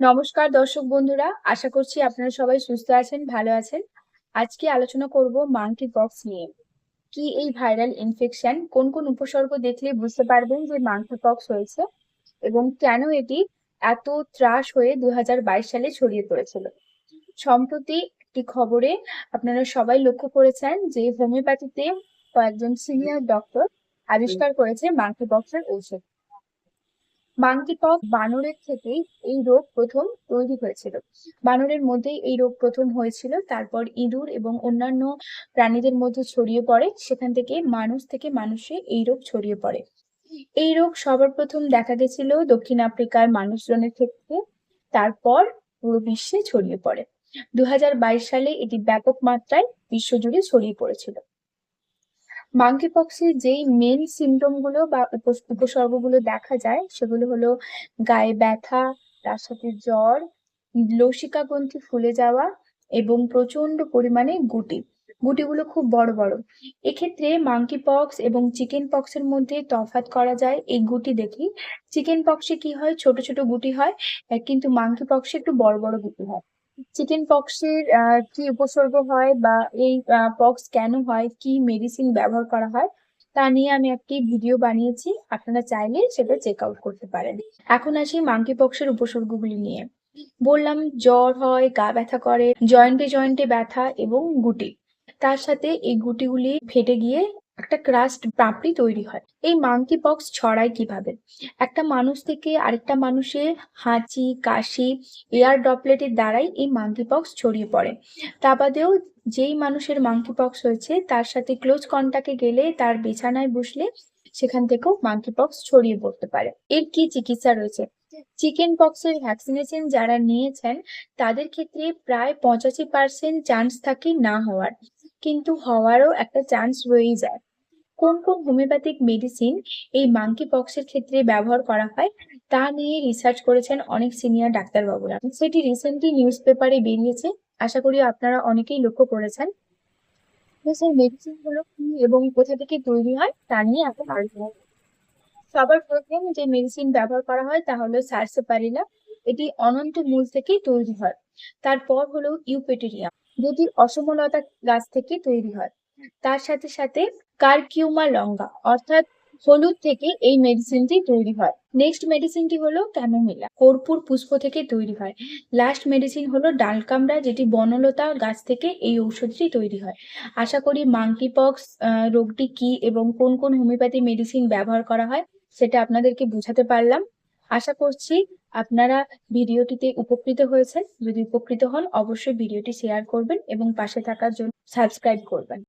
নমস্কার দর্শক বন্ধুরা, আশা করছি আপনারা সবাই সুস্থ আছেন, ভালো আছেন। আজকে আলোচনা করব মাঙ্কি পক্স নিয়ে। কি এই ভাইরাল ইনফেকশন কোন কোন উপসর্গ দেখলে বুঝতে পারবেন যে মাঙ্কি পক্স হয়েছে এবং কেন এটি এত ত্রাস হয়ে দুই হাজার বাইশ সালে ছড়িয়ে পড়েছিল? সম্প্রতি একটি খবরে আপনারা সবাই লক্ষ্য করেছেন যে হোমিওপ্যাথিতে কয়েকজন সিনিয়র ডক্টর আবিষ্কার করেছে মাঙ্কি পক্সের ঔষধ। মাঙ্কি পক্স বানরের থেকেই এই রোগ প্রথম তৈরি হয়েছিল। বানরের মধ্যেই এই রোগ প্রথম হয়েছিল, তারপর ইঁদুর এবং অন্যান্য প্রাণীদের মধ্যে ছড়িয়ে পড়ে, সেখান থেকে মানুষ থেকে মানুষে এই রোগ ছড়িয়ে পড়ে। এই রোগ সবার প্রথম দেখা গেছিল দক্ষিণ আফ্রিকার মানুষজনের ক্ষেত্রে, তারপর পুরো বিশ্বে ছড়িয়ে পড়ে। দু হাজার বাইশ সালে এটি ব্যাপক মাত্রায় বিশ্বজুড়ে ছড়িয়ে পড়েছিল। মাঙ্কি পক্সের যেই মেন সিমটমগুলো বা উপস- উপসর্গগুলো দেখা যায়, সেগুলো হলো গায়ে ব্যথা, তার সাথে জ্বর লসিকা গ্রন্থি ফুলে যাওয়া এবং প্রচণ্ড পরিমাণে গুটি। গুটিগুলো খুব বড় বড়। এক্ষেত্রে মাঙ্কি পক্স এবং চিকেন পক্সের মধ্যে তফাৎ করা যায়, এই গুটি দেখি। চিকেন পক্সে কি হয়? ছোট ছোট গুটি হয় কিন্তু মাঙ্কি পক্সে একটু বড় বড় গুটি হয়। চিকেন পক্সের কি উপসর্গ হয় বা এই পক্স কেন হয়, কি মেডিসিন ব্যবহার করা হয়, তা নিয়ে আমি একটি ভিডিও বানিয়েছি। আপনারা চাইলে সেটা চেক আউট করতে পারেন। এখন আসি মাঙ্কি পক্সের উপসর্গগুলি নিয়ে। বললাম, জ্বর হয়, গা ব্যথা করে জয়েন্টে জয়েন্টে ব্যথা এবং গুটি। তার সাথে এই গুটিগুলি ফেটে গিয়ে একটা ক্রাস্ট পাপড়ি তৈরি হয়। এই মাঙ্কি পক্স ছড়ায় কীভাবে? একটা মানুষ থেকে আরেকটা মানুষের হাঁচি, কাশি এয়ার ড্রপলেটের দ্বারাই এই মাঙ্কি পক্স ছড়িয়ে পড়ে। তা বাদেও যেই মানুষের মাঙ্কি পক্স হয়েছে, তার সাথে ক্লোজ কন্টাক্টে গেলে তার বিছানায় বসলে সেখান থেকেও মাঙ্কি পক্স ছড়িয়ে পড়তে পারে। এর কি চিকিৎসা রয়েছে? চিকেন পক্সের ভ্যাকসিনেশন যারা নিয়েছেন, তাদের ক্ষেত্রে প্রায় পঁচাশি পার্সেন্ট চান্স থাকে না হওয়ার। কিন্তু হওয়ারও একটা চান্স রয়েই যায়। কোন কোন হোমিওপ্যাথিক মেডিসিন এই মাঙ্কি পক্সের ক্ষেত্রে ব্যবহার করা হয়, তা নিয়ে রিসার্চ করেছেন অনেক সিনিয়র ডাক্তারবাবুরা। সেটি রিসেন্টলি নিউজ পেপারে বেরিয়েছে, আশা করি আপনারা অনেকেই লক্ষ্য করেছেন। সেই মেডিসিনগুলো কি এবং কোথা থেকে তৈরি হয়, তা নিয়ে এখন আলোচনা। সবার প্রথম যে মেডিসিন ব্যবহার করা হয়, তা হলো সার্সেপারিলা এটি অনন্ত মূল থেকেই তৈরি হয়। তারপর হলো ইউপেটেরিয়াম যেটি অসমলতা গাছ থেকে তৈরি হয়। তার সাথে সাথে কারকিউমা লঙ্গা, অর্থাৎ হলুদ থেকে এই মেডিসিনটি তৈরি হয়। নেক্সট মেডিসিনটি হলো ক্যামোমিলা কর্পূর পুষ্প থেকে তৈরি হয়। লাস্ট মেডিসিন হলো ডালকামড়া যেটি বনলতা গাছ থেকে এই ঔষধটি তৈরি হয়। আশা করি মাঙ্কি পক্স রোগটি কি এবং কোন কোন হোমিওপ্যাথি মেডিসিন ব্যবহার করা হয়, সেটা আপনাদেরকে বোঝাতে পারলাম। আশা করছি আপনারা ভিডিওটিতে উপকৃত হয়েছেন। যদি উপকৃত হন, অবশ্যই ভিডিওটি শেয়ার করবেন এবং পাশে থাকার জন্য সাবস্ক্রাইব করবেন।